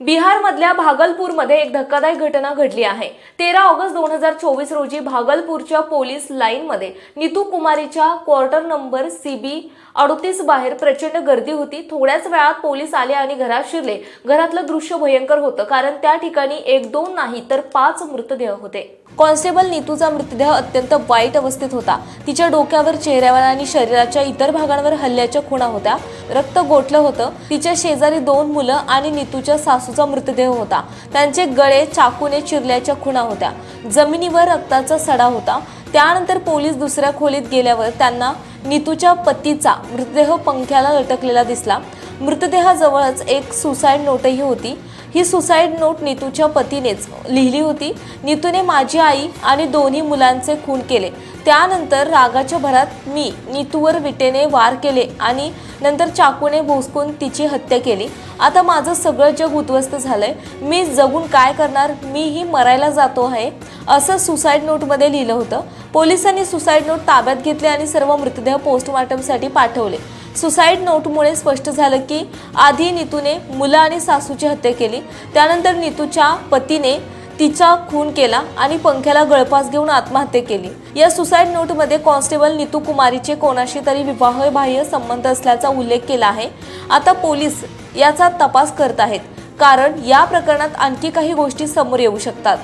बिहारमधल्या भागलपूरमध्ये एक धक्कादायक घटना घडली आहे. तेरा ऑगस्ट दोन हजार चोवीस रोजी भागलपूरच्या पोलीस लाईनमध्ये नितू कुमारीच्या क्वार्टर नंबर सी बी अडतीस बाहेर प्रचंड गर्दी होती. थोड्याच वेळात पोलीस आले आणि घरात शिरले. घरातलं दृश्य भयंकर होतं कारण त्या ठिकाणी एक दोन नाही तर पाच मृतदेह होते. कॉन्स्टेबल नीतूचा मृतदेह अत्यंत वाईट अवस्थेत होता. तिच्या डोक्यावर चेहऱ्यावर आणि शरीराच्या इतर भागांवर हल्ल्याच्या खुणा होत्या. रक्त गोठलं होतं. तिच्या शेजारी दोन मुलं आणि नीतूच्या सासूचा मृतदेह होता. त्यांचे गळे चाकूने चिरल्याच्या खुणा होत्या. जमिनीवर रक्ताचा सडा होता. त्यानंतर पोलीस दुसऱ्या खोलीत गेल्यावर त्यांना नीतूच्या पतीचा मृतदेह पंख्याला लटकलेला दिसला. मृतदेहाजवळच एक सुसाईड नोटही होती. ही सुसाईड नोट नीतूच्या पतीनेच लिहिली होती. नीतूने माझी आई आणि दोन्ही मुलांचे खून केले. त्यानंतर रागाच्या भरात मी नीतूवर विटेने वार केले आणि नंतर चाकूने भोसकून तिची हत्या केली. आता माझं सगळं जग उद्ध्वस्त झालंय. मी जगून काय करणार? मीही मरायला जातो आहे असं सुसाईड नोटमध्ये लिहिलं होतं. पोलिसांनी सुसाईड नोट ताब्यात घेतले आणि सर्व मृतदेह पोस्टमॉर्टमसाठी पाठवले. सुसाईड नोटमुळे स्पष्ट झालं की आधी नीतूने मुलं आणि सासूची हत्या केली. त्यानंतर नीतूच्या पतीने तिचा खून केला आणि पंख्याला गळफास घेऊन आत्महत्या केली. या सुसाईड नोटमध्ये कॉन्स्टेबल नीतू कुमारीचे कोणाशी तरी विवाहबाह्य संबंध असल्याचा उल्लेख केला आहे. आता पोलीस याचा तपास करत आहेत. कारण या प्रकरणात आणखी काही गोष्टी समोर येऊ शकतात.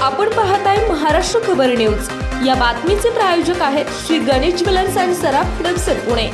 आपण पाहताय महाराष्ट्र खबर न्यूज. या बातमीचे प्रायोजक आहेत श्री गणेश ज्वेलर्स अँड सराफ हडपसर पुणे.